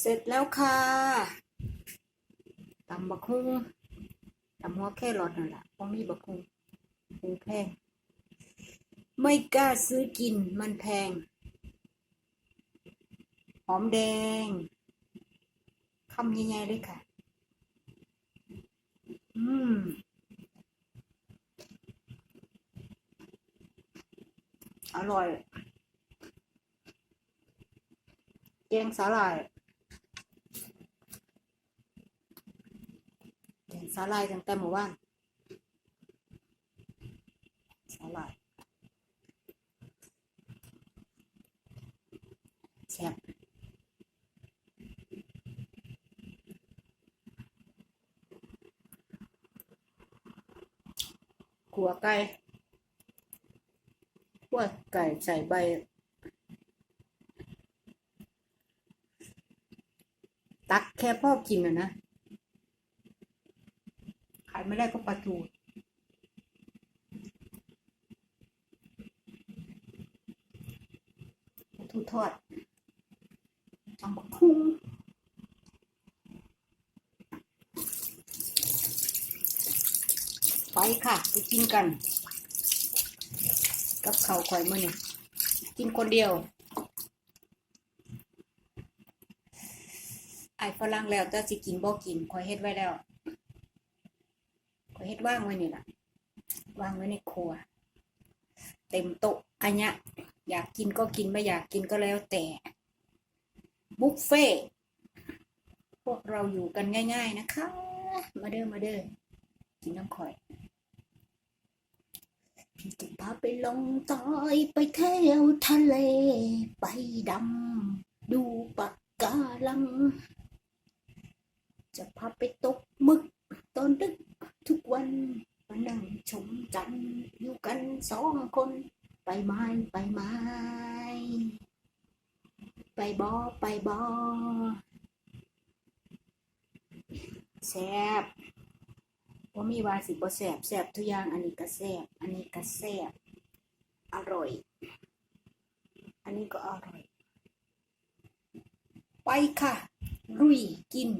เสร็จแล้วค่ะตำบักฮุงตำหัวแค่รอดนั่นแหละพราะมีบักฮุงฮุงแพง ไม่กล้าซื้อกินมันแพง หอมแดงคำใหญ่ๆเลยค่ะ อืมอร่อย แกงสาหร่ายแกง สาหร่ายตั้งแต่หมู่บ้านสาหร่ายแซ่บขัวไก่ขัวไก่ใส่ใบตักแค่พ่อกินอะนะายไม่ได้ก็ปลาทูปลาทูทอดตำบักคุ้งไปค่ะ ไปกินกัน กับเขาวข่อยมื่อนี่กินคนเดียวไอ้ฝรั่งแล้วแต่สิกินบ่กินข่อยเฮ็ดไว้แล้วข่อย เฮ็ดว่างไว้นี่ล่ะวางไว้ในครัว เต็มโต๊ะอันเนี้ยอยากกินก็กินไม่อยากกินก็แล้วแต่บุฟเฟ่พวกเราอยู่กันง่าย ๆ นะคะ มาเด้อมาเด้อกินน้ำข่อยพี่จะพาไปลงใต้ไปเที่ยวทะเล ไปดำดูปะการัง จะพาไปตกมึกตอนดึกทุกวันมานั่งชมจันทร์อยู่กัน สองคนไปไม้ไปไม้ไปบอไปบอแซบว่ามีวาสิบ่แซบแซบทุกอย่างอันนี้ก็แซบอันนี้ก็แซบอร่อย อันนี้ก็อร่อย ไปค่ะ ลุยกิน